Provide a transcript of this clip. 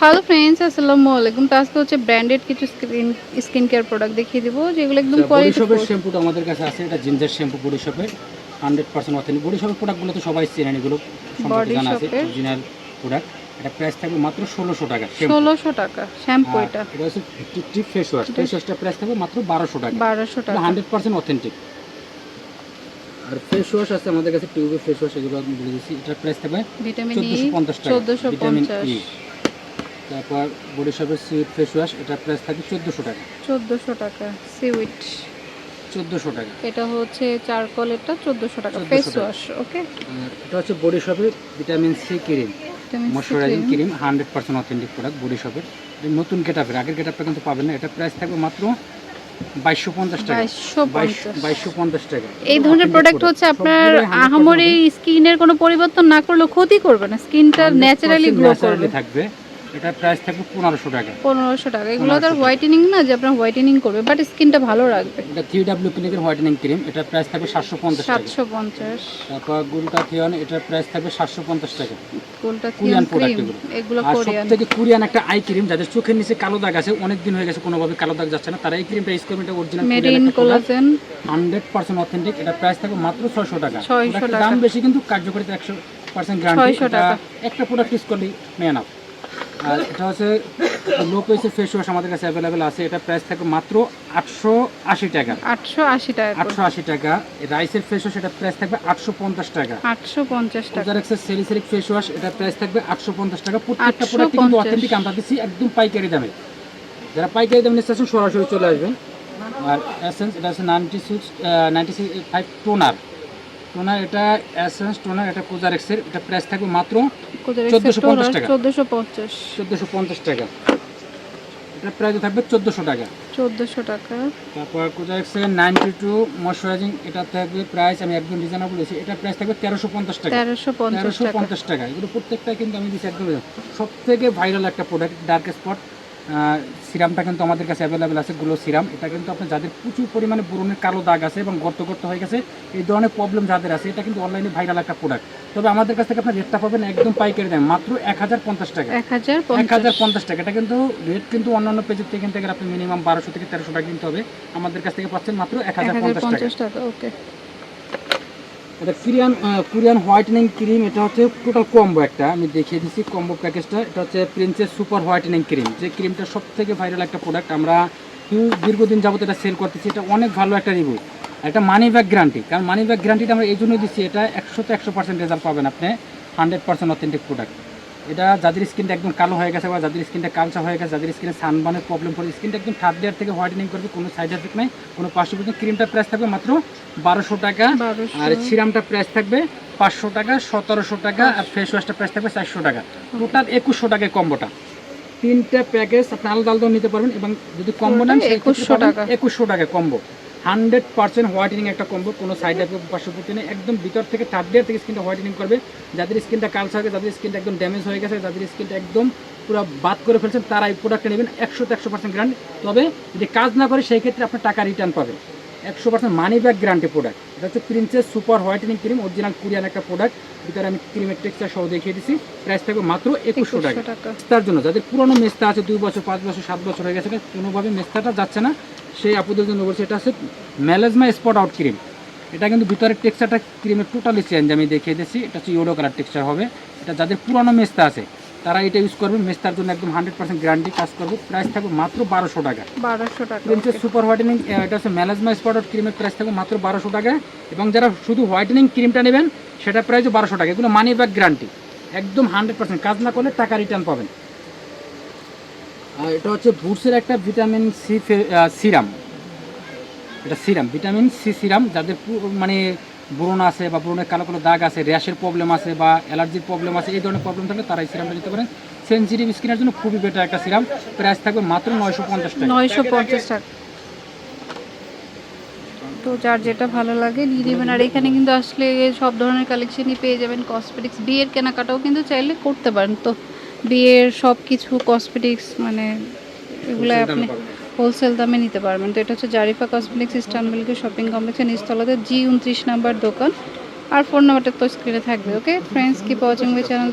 Hello friends আসসালামু আলাইকুম তো আজকে হচ্ছে ব্র্যান্ডেড কিছু স্কিন স্কিন কেয়ার প্রোডাক্ট দেখিয়ে দিব যেগুলো একদম কোয়ালিটি শপের শ্যাম্পুটা আমাদের কাছে আছে এটা জিঞ্জার শ্যাম্পু বডি শপে হান্ড্রেড পার্সেন্ট অথেন্টিক বডি শপের প্রোডাক্টগুলো তো সবাই চেনেন এগুলো সম্পর্কে জানা আছে অরিজিনাল প্রোডাক্ট এটা প্রাইস থাকবে মাত্র ষোলোশো টাকা ষোলোশো টাকা শ্যাম্পু এটা। এটা হচ্ছে টিপ ফেস ওয়াশ ফেস ওয়াশটা প্রাইস থাকবে মাত্র বারোশো টাকা। বারোশো টাকা। হান্ড্রেড পার্সেন্ট অথেন্টিক আর ফেস ওয়াশ আছে আমাদের কাছে টিউবের ফেস ওয়াশ এগুলো আমি বলে দিচ্ছি এটার প্রাইস থাকবে ভিটামিন ই চোদ্দোশো পঞ্চাশ টাকা ভিটামিন ই তারপর বডি শপের সিট ফেস ওয়াশ এটার প্রাইস থাকবে চোদ্দোশো টাকা। চোদ্দোশো টাকা সিউইট চোদ্দোশো টাকা। এটা হচ্ছে চারকোলেরটা চোদ্দোশো টাকা ফেস ওয়াশ ওকে? এটা হচ্ছে বডি শপের vitamin C cream moisturising cream. Hundred percent authentic product body শপের নতুন গেটাপের আগের গেটাপটা কিন্তু পাবেন না এটা প্রাইস থাকবে মাত্র বাইশশো পঞ্চাশ টাকা। বাইশশো পঞ্চাশ। টাকা। এই ধরনের প্রোডাক্ট হচ্ছে আপনার সবগুলোই 100% আহামরি স্কিনের কোনো পরিবর্তন না করলেও ক্ষতি করবে না স্কিনটা ন্যাচারালি গ্লো করবে। থাকবে। এটার প্রাইস থাকবে পনেরোশো টাকা। পনেরোশো টাকা। এগুলো তো 1500 হোয়াইটেনিং না যে আপনার হোয়াইটেনিং করবে বাট স্কিনটা ভালো রাখবে। এটা থ্রি ডাব্লিউ ক্লিনিকের হোয়াইটেনিং ক্রিম এটার প্রাইস থাকবে সাতশো পঞ্চাশ সাতশো পঞ্চাশ। তারপর গুলটাথিয়ন এটার প্রাইস থাকবে সাতশো পঞ্চাশ টাকা। কোরিয়ান প্রোডাক্ট এগুলো। এগুলো আর সব কোরিয়ান থেকে কোরিয়ান একটা আই ক্রিম যাদের চোখের নিচে কালো দাগ আছে অনেক দিন হয়ে গেছে কোনোভাবে কালো দাগ যাচ্ছে না তারা এই ক্রিমটা ইউজ করবেন এটা অরিজিনাল কোলাজেন পার্সেন্ট অথেন্টিক এটা প্রাইস থাকবে মাত্র ছয়শো টাকা। 600 টাকা। দাম বেশি কিন্তু কার্যকারিতা একশো পার্সেন্ট গ্যারান্টি 600 টাকা। একটা প্রোডাক্ট ইউজ করলেই আপ আর এটা হচ্ছে লো প্রাইসের ফেস ওয়াশ আমাদের কাছে অ্যাভেলেবেল আছে। এটা প্রাইস থাকে মাত্র আটশো আশি টাকা। আটশো আশি টাকা। আটশো আশি টাকা। রাইসের ফেস ওয়াশ এটা প্রাইস থাকবে আটশো পঞ্চাশ টাকা। আটশো পঞ্চাশ টাকা। কোজারেক্সের সেলিসেরিক ফেস ওয়াশ এটা প্রাইস থাকবে আটশো পঞ্চাশ টাকা। প্রত্যেকটা প্রোডাক্ট কিন্তু অথেন্টিক আমরা দিচ্ছি একদম পাইকারি দামে। যারা পাইকারি দামে আসুন সরাসরি চলে আসবেন। আর এসেন্স এটা হচ্ছে ninety six ninety six five toner toner এটা এসেন্স টোনার এটা কোজারেক্সের এটা প্রাইস থাকবে মাত্র 1450 টাকা। চোদ্দশো পঞ্চাশ। চোদ্দোশো পঞ্চাশ টাকা। এটা প্রাইস থাকবে চোদ্দোশো টাকা। চোদ্দশো টাকা। তারপর কোজারেক্সের নাইনটি টু ময়শ্চারাইজিং এটা থাকবে প্রাইস আমি একদম রিজনেবল বলেছি এটা প্রাইস থাকবে তেরোশো পঞ্চাশ টাকা। তেরোশো পঞ্চাশ পঞ্চাশ টাকা। এগুলো প্রত্যেকটা কিন্তু আমি দিচ্ছি একদম সব থেকে ভাইরাল একটা প্রোডাক্ট ডার্ক স্পট সিরামটা কিন্তু আমাদের কাছে অ্যাভেলেবেল আছে গ্লো সিরাম। এটা কিন্তু আপনার যাদের প্রচুর পরিমাণে ব্রণের কালো দাগ আছে এবং গর্ত গর্ত হয়ে গেছে এই ধরনের প্রবলেম যাদের আছে এটা কিন্তু অনলাইনে ভাইরাল একটা প্রোডাক্ট তবে আমাদের কাছ থেকে আপনার রেটটা পাবেন একদম পাইকারি দাম মাত্র এক হাজার পঞ্চাশ টাকা। এক হাজার পঞ্চাশ। টাকা। এটা কিন্তু রেট কিন্তু অন্যান্য পেজের থেকে কিনতে গেলে আপনি মিনিমাম বারোশো থেকে তেরোশো টাকা কিনতে হবে। আমাদের কাছ থেকে পাচ্ছেন মাত্র এক হাজার পঞ্চাশ টাকা। ওকে এটা কোরিয়ান কোরিয়ান হোয়াইটেনিং ক্রিম এটা হচ্ছে টোটাল কম্বো একটা। আমি দেখিয়ে দিচ্ছি কম্বো প্যাকেজটা এটা হচ্ছে প্রিন্সেস সুপার হোয়াইটেনিং ক্রিম যে ক্রিমটা সব থেকে ভাইরাল একটা প্রোডাক্ট আমরা হিউ- দীর্ঘদিন যাবত এটা সেল করতেছি। এটা অনেক ভালো একটা রিভিউ একটা মানি ব্যাক গ্যারান্টি কারণ মানি ব্যাক গ্যারান্টিটা আমরা এই জন্য দিচ্ছি, এটা একশোতে একশো পার্সেন্ট রেজাল্ট পাবেন আপনি। হান্ড্রেড পার্সেন্ট অথেন্টিক প্রোডাক্ট এটা যাদের স্কিনটা একদম কালো হয়ে গেছে বা যাদের স্কিনটা কালচা হয়ে গেছে যাদের স্কিনে সানবানের প্রবলেম করে স্কিনটা একদম থার্ড লেয়ার থেকে হোয়াইটেনিং করবে কোনো সাইড এফেক্ট নেই কোনো পার্শ্ব ক্রিমটা প্রাইস থাকবে মাত্র বারোশো টাকা। আর সিরামটা প্রাইস থাকবে পাঁচশো টাকা সতেরোশো টাকা আর ফেস ওয়াশটা প্রাইস থাকবে চারশো টাকা। টোটাল একুশশো টাকায় কম্বোটা তিনটা প্যাকেজ আপনি আলাদা আলাদা নিতে পারবেন এবং যদি কম্বো নেন একুশশো টাকা। একুশশো টাকা কম্বো হান্ড্রেড পার্সেন্ট হোয়াইটেনিং একটা কম্বো কোনো সাইড এফেক্ট পার্শ্ববর্তী নেই। একদম ভিতর থেকে থার্ড ডেয়ার থেকে স্কিনটা হোয়াইটেনিং করবে। যাদের স্কিনটা কালস হয়ে যাদের স্কিনটা একদম ড্যামেজ হয়ে গেছে, যাদের স্কিনটা একদম পুরো বাদ করে ফেলছেন তারা এই প্রোডাক্টটা নেবেন। একশোতে একশো পার্সেন্ট গ্রান্ড তবে যদি কাজ না করে, সেই ক্ষেত্রে আপনার টাকা রিটার্ন পাবেন। একশো percent money back guarantee product এটা হচ্ছে princess super whitening cream original Korean একটা প্রোডাক্ট ভিতরে আমি ক্রিমের টেক্সচার সহ দেখিয়ে দিচ্ছি প্রাইস থাকবে মাত্র একুশশো টাকা। তার জন্য যাদের পুরনো মেস্তা আছে দুই বছর পাঁচ বছর সাত বছর হয়ে গেছে কোনোভাবে মেস্তাটা যাচ্ছে না। সেই আপুদের জন্য বলছে এটা হচ্ছে ম্যালেজমা স্পট আউট ক্রিম এটা কিন্তু ভিতরের টেক্সচারটা ক্রিমের টোটালি চেঞ্জ আমি দেখিয়ে দিচ্ছি এটা হচ্ছে ইয়েলো কালার টেক্সচার হবে। এটা যাদের পুরনো মেস্তা আছে তারা এটা ইউজ করবে মেস্তার জন্য একদম হান্ড্রেড পার্সেন্ট গ্যারান্টি কাজ করবে। প্রাইস থাকবে মাত্র বারোশো টাকা। বারোশো টাকা প্রিন্সেস সুপার হোয়াইটেনিং এটা হচ্ছে ম্যালাজমা স্পট ক্রিমের প্রাইস থাকবে মাত্র বারোশো টাকা। এবং যারা শুধু হোয়াইটেনিং ক্রিমটা নেবেন সেটা প্রাইস বারোশো টাকা। এগুলো মানি ব্যাক গ্যারান্টি একদম হান্ড্রেড পার্সেন্ট কাজ না করলে টাকা রিটার্ন পাবেন। আর এটা হচ্ছে বুটসের একটা ভিটামিন সি সিরাম এটা সিরাম ভিটামিন সি সিরাম যাদের মানে ব্রণ আছে বা ব্রণের কালো কালো দাগ আছে র্যাশের প্রবলেম আছে বা অ্যালার্জির প্রবলেম আছে এই ধরনের প্রবলেম থাকলে তারা এই সিরামটা নিতে পারেন। সেন্সিটিভ স্কিনের জন্য খুবই বেটার একটা সিরাম প্রাইস থাকবে মাত্র নয়শো পঞ্চাশ টাকা। নয়শো পঞ্চাশ টাকা। তো যার যেটা ভালো লাগে নিয়ে নেবেন। আর এখানে কিন্তু আসলে সব ধরনের কালেকশনই পেয়ে যাবেন কসমেটিক্স বিয়ের কেনাকাটাও কিন্তু চাইলে করতে পারেন। তো বিয়ের সব কিছু কসমেটিক্স মানে এগুলো আপনি। হোলসেল দামে নিতে পারবেন। তো এটা হচ্ছে জারিফা কসমেটিক্স ইস্টানবুলকে শপিং কমপ্লেক্সের নিচতলাতে জি উনত্রিশ নাম্বার দোকান। আর ফোন নাম্বারটা তো স্ক্রিনে থাকবে okay friends keep watching my channel